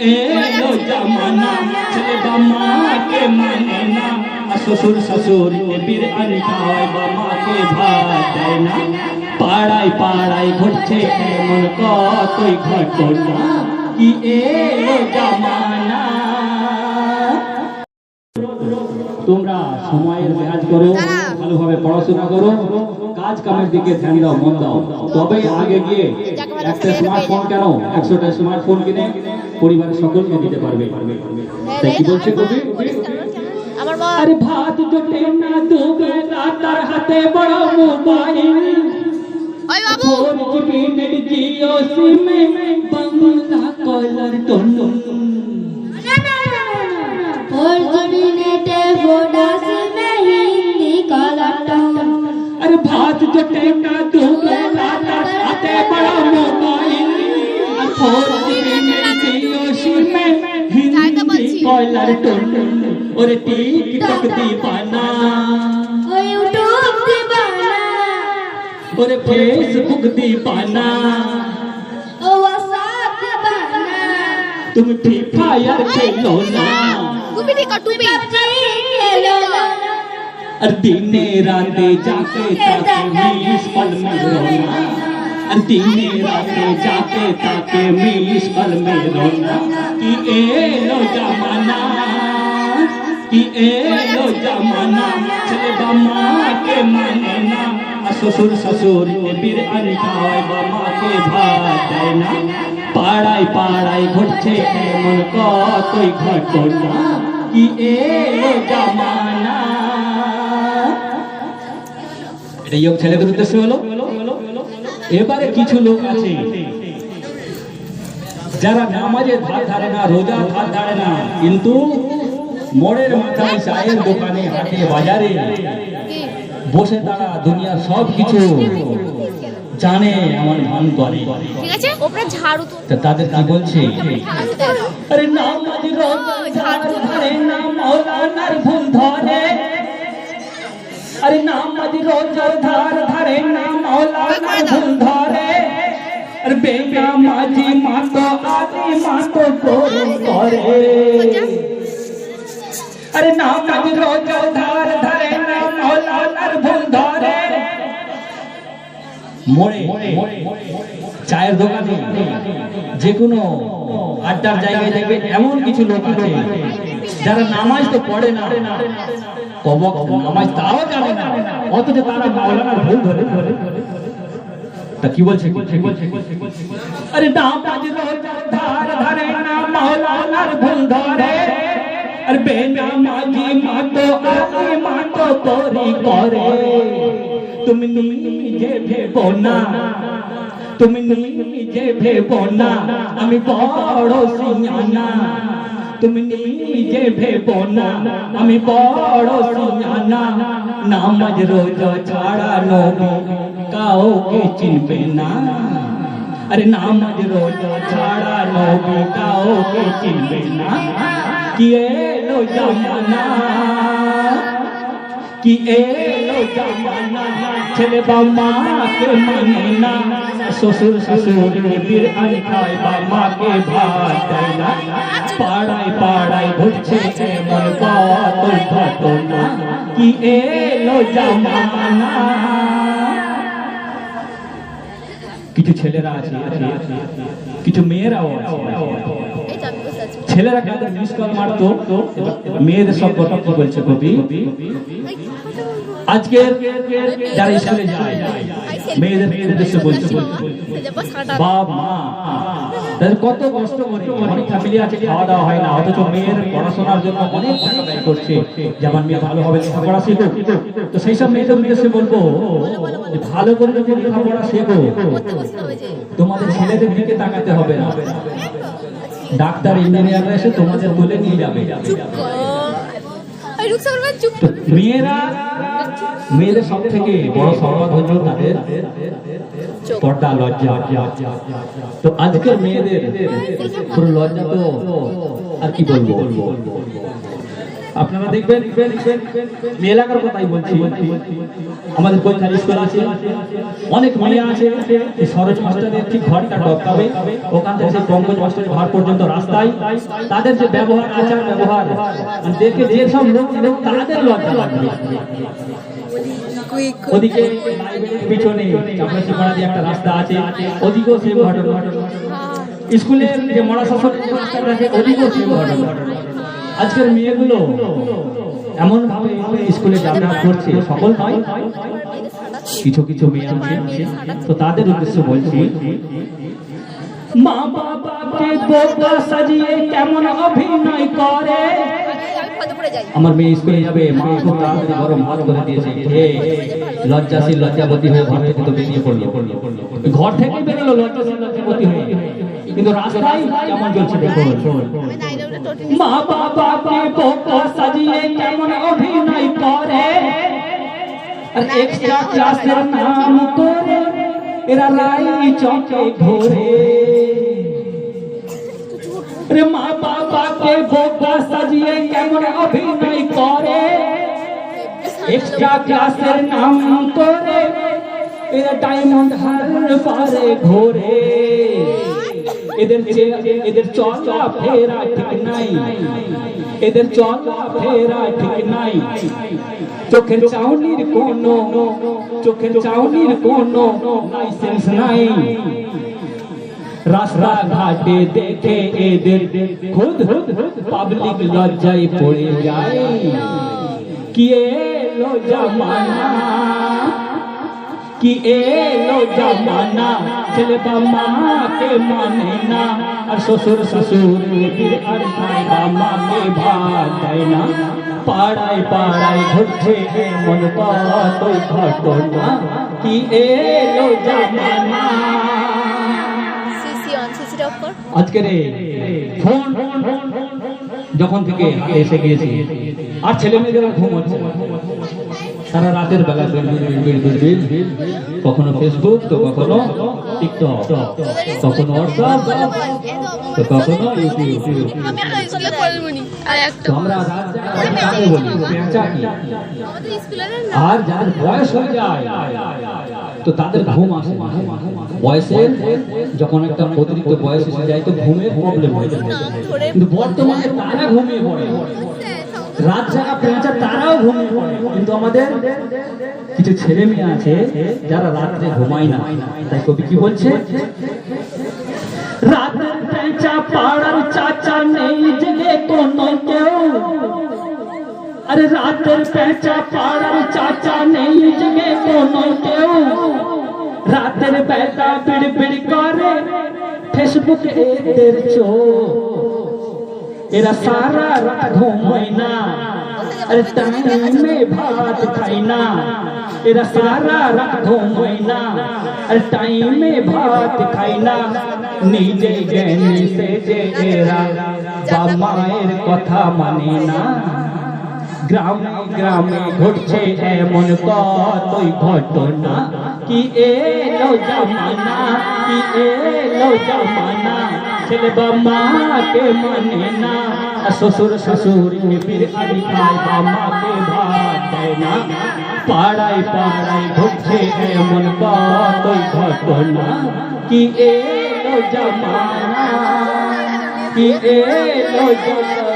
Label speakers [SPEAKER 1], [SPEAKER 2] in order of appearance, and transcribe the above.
[SPEAKER 1] এলো জামানা ছেলে বা মাকে মানে না। আর শ্বশুর শাশুর বীর আনি খাওয়ায় বা মাকে ভাত দেয় না। পাড়ায় পাড়ায় ঘটছে এমন কতই ঘটনা। কি এলো জামানা তোমরা সময়ের ম্যাচ করো ভালোভাবে পড়াশোনা করো কাজ কামের দিকে ধ্যান দাও মন দাও। তবে আগে গিয়ে একটা স্মার্টফোন কেন? একশোটা স্মার্টফোন কিনে। পরিবার সকলকে দিতে পারবে। তাই কি বলছে কবি? আরে ভাত জোটে না দুবেলা তার হাতে বড় মোবাইল।
[SPEAKER 2] ওই বাবু।
[SPEAKER 1] ফোন কি নেট জিও সিমে বাংলা কলার টোন সিমে হিন্দি কলার টোন আরে ভাত জোটে না দুবেলা कॉलर टोन और टिकटॉक दीवाना
[SPEAKER 3] ओए यूट्यूब दीवाना
[SPEAKER 1] और फेसबुक दीवाना
[SPEAKER 3] ओ व्हाट्सएप दीवाना
[SPEAKER 1] तुम फ्री फायर खेलो ना।
[SPEAKER 2] तू भी देखा
[SPEAKER 3] तू भी खेलो
[SPEAKER 1] ना अर दिन रात जाके इस पल में रोना। দিনে রাতে যাতে তাকে মিলিস পল মেরো না। কি এলো জামানা? কি এলো জামানা? ছেলে বামাকে মানে না। শ্বশুর শ্বশুর বীর আনটা হয় বামাকে ভাত দেয় না। পাড়ায় পাড়ায় ঘটছে এমন কতই ঘটনা। কি এলো জামানা? এটা যোগ ছেলেদের উদ্দেশ্য হলো? এবারে কিছু লোক আছে যারা নামাজে ধার ধারে না রোজা ধার ধারে না কিন্তু মোড়ের মাথায় চায়ের দোকানে হাটে বাজারে বসে তারা দুনিয়ার সব কিছু জানে আমার ভান করে।
[SPEAKER 2] ঠিক আছে? ওপরে ঝাড়ু তো
[SPEAKER 1] তাদের কি বলছে? আরে নামাজ রোজা ধার না মৌলানার ভুল ধরে। আরে নামাজ রোজা ধার ধারে না মৌলানার ভুল ধরে। আরে বেগা মাঝি মাতো, আদি মাতো করে করে আরে নামাজ রোজা ধার ধারে না মৌলানার ভুল ধরে। মোড়ে চায়ের দোকানে। যে কোনো আড্ডার জায়গায় দেখবে এমন কিছু লোক আছে। যারা নামাজ তো পড়ে না, কবক নামাজ তাও জানে না, অথচ তারা মাওলানার ভুল ধরে। ধরে তা কি বলছে কি? বলছে আরে নামাজ ধার ধারে না, মাওলানার ভুল ধরে। আর বেনামাজি মাতো আলি মাতো করি করে। তুমি নিজে ভেবো না, তুমি নিজে ভেবো না, আমি বড় সিয়ানা তুমি নিজে ভেবো না। আমি বড় সিয়ানা নামাজ রোজা ছাড়া নবী কাউকে চিনবে না। আরে নামাজ রোজা ছাড়া নবী কাউকে চিনবে না। কি এলো জামানা? কি এলো জামানা? ছেলে বা মাকে মানে না। শ্বশুর ভাত না ঘুরছে কি এলো জামানা কিছু ছেলেরা আছে কিছু মেয়েরাও আছে। ছেলেরা কিন্তু মিস কল মারতো মেয়েদের সব কথা বলছে কবি। আজকে যারা স্কুলে যায় মেয়েদের উদ্দেশ্যে বলছে তাদের কত কষ্ট করে অনেক ফ্যামিলি আছে খাওয়া দাওয়া হয় না। অথচ মেয়ের পড়াশোনার জন্য অনেক টাকা ব্যয় করছে। যে আমার মেয়ে ভালো হবে লেখাপড়া শেখো তো সেই সব মেয়েদের উদ্দেশ্যে বলব যে ভালো করে যদি লেখাপড়া শেখো। তোমাদের ছেলেদের দিকে তাকাতে হবে না। ডাক্তার ইঞ্জিনিয়াররা এসে তোমাদের তুলে নিয়ে যাবে
[SPEAKER 2] ওই রুকসা বলবেন চুপ
[SPEAKER 1] তো মেয়েরা মেয়েদের সব থেকে বড় সম্পদ হলো তাদের পর্দা লজ্জা। তো আজকের মেয়েদের পুরো লজ্জা তো আর কি বলব? আপনারা দেখবেন এলাকার কথাই বলছি। আমাদের কৈখালি স্কুল আছে। অনেক মেয়ে আছে সরোজ মাস্টারের ঠিক ঘরটা টপকাবে ওখান থেকে সেই পঙ্কজ মাস্টারের ঘর পর্যন্ত রাস্তায়। তাদের যে ব্যবহার, আচার ব্যবহার মানে দেখে যেসব লোক তাদের লজ্জা লাগবে। ওদিকে পিছনে চাপরাশি পাড়া দিয়ে একটা রাস্তা আছে, ওদিকেও সেম ঘটনা। স্কুলের যে মরা শাসনের যে রাস্তাটা আছে, ওদিকেও সেম ঘটনা। আজকের মেয়েগুলো এমন ভাবে স্কুলে যাতায়াত করছে সকল নয়। কিছু কিছু মেয়ে আছে তো তাদের উদ্দেশ্য বলছি মা বাবাকে বোকা সাজিয়ে কেমন অভিনয় করে? আমার মেয়ে স্কুলে যাবে মা খুব তাড়াতাড়ি গরম ভাত করে দিয়েছে। হে লজ্জাশীল লজ্জাবতী হয়ে ঘর থেকে তো বেরিয়ে পড়ল। ঘর থেকে বেরোলো লজ্জাশীল লজ্জাবতী হয়ে। কিন্তু রাস্তায় কেমন চলছে দেখো
[SPEAKER 2] আমি নাইনে উঠে টোটি
[SPEAKER 1] মা বাবাকে বোকা সাজিয়ে কেমন অভিনয় করে আর এক্সট্রা ক্লাসের নাম করে এরা লাই চকে ঘোরে রে মা বাবাকে বোকা সাজিয়ে কেমন অভিনয় করে এক্সট্রা ক্লাসের নাম করে এরা ডায়মন্ড হারবারে ঘোরে এদের চে- এদের চলা ফেরা ঠিক নাই এদের চলা ফেরা ঠিক নাই চোখের চাউনির কোনো চোখের চাউনির কোনো লাইসেন্স নাই রাস্তা ঘাটে দেখে এদের খুদ পাবলিক লজ্জায় পড়ে যায় কি এলো জামানা ছেলে বা মাকে মানে না আর শ্বশুর শ্বশুর আর বা মাকে ভাত দেয় না পাড়ায় পাড়ায় ঘুরছে মন কত ঘটনা কি এলো জামানা আজকের ফোন যখন থেকে হাতে এসে গিয়েছে আর ছেলে মেয়েদের ঘুম হচ্ছে। সারা রাতের বেলা। কখনো ফেসবুক তো কখনো
[SPEAKER 2] আর
[SPEAKER 1] যাদের বয়স হয়ে যায়, তো তাদের ঘুম আসে। বয়সের যখন একটা অতিরিক্ত বয়স এসে যায়, তো ঘুমের প্রবলেম হয়ে যায়। কিন্তু বর্তমানে তারা ঘুমিয়ে পড়ে। রাত জাগা পেঁচা তারাও ঘুমিয়ে পড়ে। কিন্তু আমাদের কিছু ছেলে মেয়ে আছে, যারা রাত্রে ঘুমায় না। তাই কবি কি বলছে? রাতের পেঁচা পাড়ার চাচা নেই জেগে কোনো কেউ। আরে রাতের পেঁচা পাড়ার চাচা নেই জেগে কোনো কেউ। রাতের বেলা বিড় বিড় করে, ফেসবুক এদের চো এরা সারা রাত ঘুমায় না আরে টাইমে ভাত খাই না এরা সারা রাত ঘুমায় না আরে টাইমে ভাত খাই না নিজে জ্ঞানী সে যে এরা বাবা মায়ের কথা মানে না গ্রামে গ্রামে ঘটছে এমন কতই ঘটনা কি এলো জামানা কি এলো জামানা ছেলে বা মাকে মানে না আর শ্বশুর শ্বশুর পীর আদি খায় বা মাকে ভাত দেয় না পাড়ায় পাড়ায় ঘটছে এমন কতই ঘটনা কি এলো জামানা কি এলো জামানা